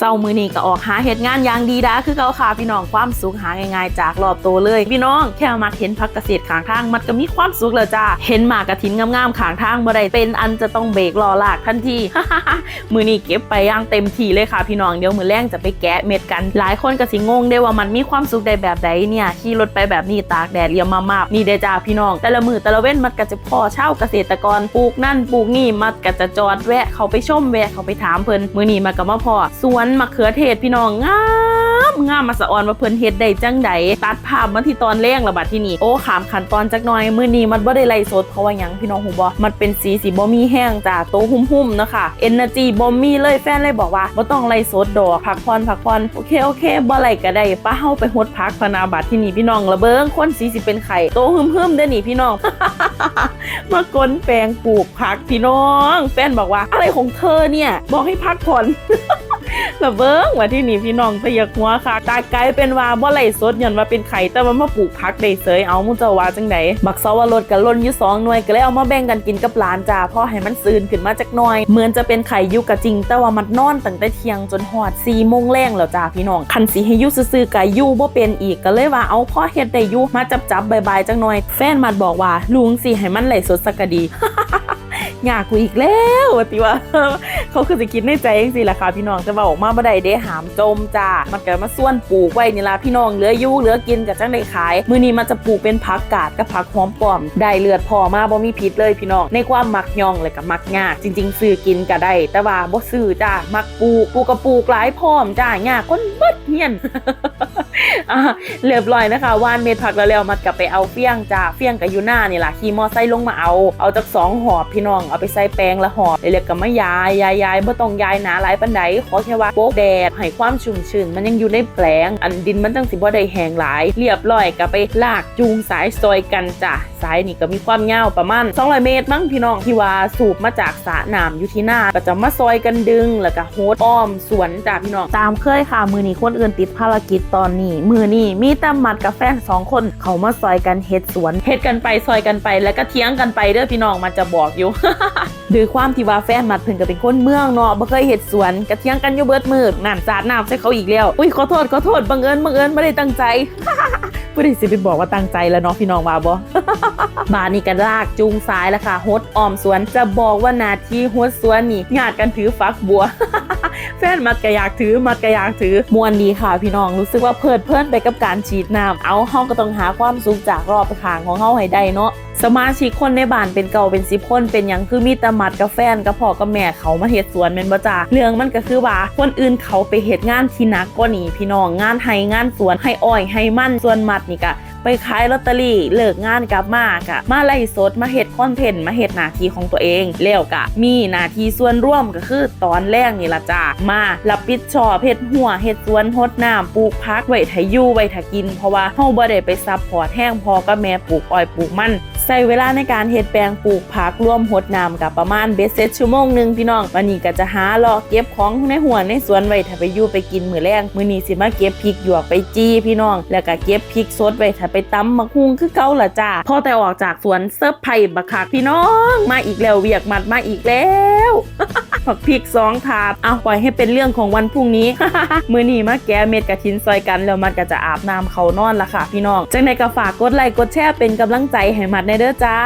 เศร้ามือนี้ก็ออกหาเฮ็ดงานอย่างดีดาคือเกาค่ะพี่น้องความสุขหาง่ายๆจากรอบตัวเลย พี่น้องแค่มาเห็นพักเกษตรขางทาง มันก็มีความสุขแล้วจ้าเห็นหมากกระถินงามๆขางทางบ่ได้เป็นอันจะต้องเบรกรอลากทันทีมือนี้เก็บไปย่างเต็มที่เลยค่ะพี่น้องเดี๋ยวมือแรงจะไปแกะเม็ดกัน หลายคนก็สิงงได้ว่ามันมีความสุขได้แบบใดเนี่ยขี่รถไปแบบนี้ตากแดดเรียมมากๆนี่เด้จ้าพี่น้อง แต่ละมือแต่ละเว้นมันก็จะพอเช่าเกษตรกรปลูกนั่นปลูกนี่มันก็จะจอดแวะเขาไปชมแวะเขาไปถามเพิ่นมือนี้มาก็มาพอสวนมะเขือเทศพี่น้องงามงามมาสะออนว่าเพิ่นเฮ็ดได้จังใดตัดภาพมาที่ตอนแรกระบาดที่นี่โอ้ขามขันตอนจักหน่อยมือนี้มันบ่ได้ไล่สดเพราะว่าหยังพี่น้องหูบ่มันเป็นสีสีบ่มีแห้งจ้าโตหุ่มๆเนาะค่ะ Energy บ่มีเลยแฟนเลยบอกว่าบ่ต้องไล่สดดอกพักผ่อนพักผ่อนโอเคโอเคบ่ไล่ก็ได้ป้าเฮาไปฮดพักพนาบัดที่นี่พี่น้องระเบิงคนสีสิเป็นไข่โตหึมๆเด้อนี่พี่น้องมากลแปลงปลูกผักพี่น้อง แฟนบอกว่าอะไรของเธอเนี่ย บอกให้พักผ่อน ระเบิงว่าที่นี่พี่น้องพยากหัวค่ะตาไกลเป็นว่าบ่ไหลสดยันว่าเป็นไข่แต่ว่ามาปลูกผักได้เสยเอามุเจ้าว่าจังไดบักซาวรสกับล่นอยู่สองหน่วยก็เลยเอามาแบ่งกันกินกับหลานจ้าพราะให้มันซืนขึ้นมาจักหน่อย เหมือนจะเป็นไข่ยุกกะจริง แต่ว่ามันนอนตั้งแต่เที่ยงจนหอด4โมงแรงแล้วจ้าพี่น้องคันสิให้ยู่ซื่อๆกะยู่บ่เป็นอีกก็เลยว่าเอาพ่อเฮ็ดได้ยู่มาจับๆบายๆจังหน่อย แฟนมัดบอกว่าลุงสิให้มันไหลสดสักกะดี อยากกูอีกแล้วว่าติว่า เขาคือจะคิดในใจเองสิล่ะค่ะพี่น้องจะว่าออกมาบ่ได้เด้หามจมจ้ามันก็มาส่วนปลูกไว้นี่ล่ะพี่น้องเหลืออยู่เหลือกินกับจังได้ขาย มื้อนี้มันจะปลูกเป็นผักกาดกับผักหอมป้อม ได้เลือดพอมาบ่มีพิษเลยพี่น้องในความมักยองเลยกับมักยากจริง ๆ ซื้อกินก็ได้แต่ว่าบ่ซื้อจ้ามักปลูกปลูกก็ปลูกหลายพร้อมจ้ายากคนเบิดเฮียน เรียบร้อยนะคะว่านเม็ดผักแล้วแล้วมันกลับไปเอาเฟี้ยงจ้าเฟี้ยงกับยูน่านี่แหละขี่มอไซค์ลงมาเอาเอาจากสองหอบพี่น้องเอาไปใส่แปลงละหอบเรียกกับมายายยายยายบ่ต้องยายหนาหลายปันไดขอแค่ว่าโป๊กแดดให้ความชุ่มชื้นมันยังอยู่ในแปลง อันดินมันจังสิบ่ได้แห้งหลาย เรียบร้อยกับไปลากจูงสายซอยกันจ้ะ สายนี่ก็มีความยาวประมาณ 200 เมตรมั้งพี่น้องที่ว่าสูบมาจากสระน้ำอยู่ที่หน้าก็จะมาซอยกันดึง แล้วก็โฮดอ้อมสวนจ้ะพี่น้อง ตามเคยค่ะ มือนี้คนอื่นติดภารกิจตอนนี้ มือนี้มีแต่มัดกับแฟนสองคน เขามาซอยกันเฮ็ดสวนเฮ็ดกันไปซอยกันไป แล้วก็เถียงกันไปเด้อพี่น้องมันจะบอกอยู่ด้วยความที่ว่าแฟนมัดเพิ่นก็เป็นคนเมืองเนาะบ่เคยเฮ็ดสวนก็เถียงกันอยู่เบิดมือนั่นสาดน้ำใส่เขาอีกแล้วอุ้ยขอโทษขอโทษบังเอิญบังเอิญไม่ได้ตั้งใจ ผู้ใดสิไปบอกว่าตั้งใจแล้วเนาะพี่น้องว่าบ่บานี่ก็ลากจูงซ้ายแล้วค่ะฮดออมสวนจะบอกว่านาทีฮดสวนนี่ญาติกันถือฟักบัว แฟนมัดก็อยากถือมัดก็อยากถือมวนดีค่ะพี่น้องรู้สึกว่าเพลิดเพลินไปกับการฉีดน้ำเอาเฮาก็ต้องหาความสุขจากรอบข้างของเฮาให้ได้เนาะสมาชิกคนในบ้านเป็นเก่าเป็นสิบคนเป็นยังคือมีแตมัดกับแฟนกับพ่อกับแม่เขามาเฮ็ดสวนแม่นบ่จ้าเรื่องมันก็คือว่าคนอื่นเขาไปเฮ็ดงานที่นักกว่านี้พี่น้องงานไห้งานสวนให้อ้อยให้มันส่วนมัดนี่ก็ ไปขายลอตเตอรี่เลิกงานกลับมากะมาไล่สดมาเฮ็ดคอนเทนต์มาเฮ็ดหน้าที่ของตัวเองแล้วกะ มีหน้าที่ส่วนร่วมก็คือตอนแรกนี่ละจ้ามารับผิดชอบเฮ็ดหัวเฮ็ดสวนฮดน้ำปลูกพักไว้ถ้ายู่ไว้ถ้ากิน เพราะว่าเฮาบ่ได้ไปซับพอร์ตแห้งพอก็แม่ปลูกอ้อยปลูกมัน ใส่เวลาในการเฮ็ดแปลงปลูกผักร่วมหดน้ำกับประมาณเบสเซ็ตชั่วโมงหนึงพี่น้องวันนี้ก็จะหาเลอกเก็บของในหัวในสวนไว้ถ้าไปอยู่ไปกินมื้อแรงมื้อนี้สิมาเก็บพริกหยวกไปจี้พี่น้อง แล้วก็เก็บพริกสดไว้ถ้าไปตำมะฮุงคือเก่าล่ะจ้าพอแต่ออกจากสวนเซิร์ฟไผ่บักคักพี่น้อง มาอีกแล้วเวียกหมัดมาอีกแล้ว ผักพริกสองถาดเอาปล่อยให้เป็นเรื่องของวันพรุ่งนี้ มือนี้มาแก้เม็ดกระทินซอยกันแล้วมันก็จะอาบน้ำเขานอนละค่ะพี่น้องจังในกระฝากกดไลค์กดแชร์เป็นกำลังใจให้มัดในเด้อจ้า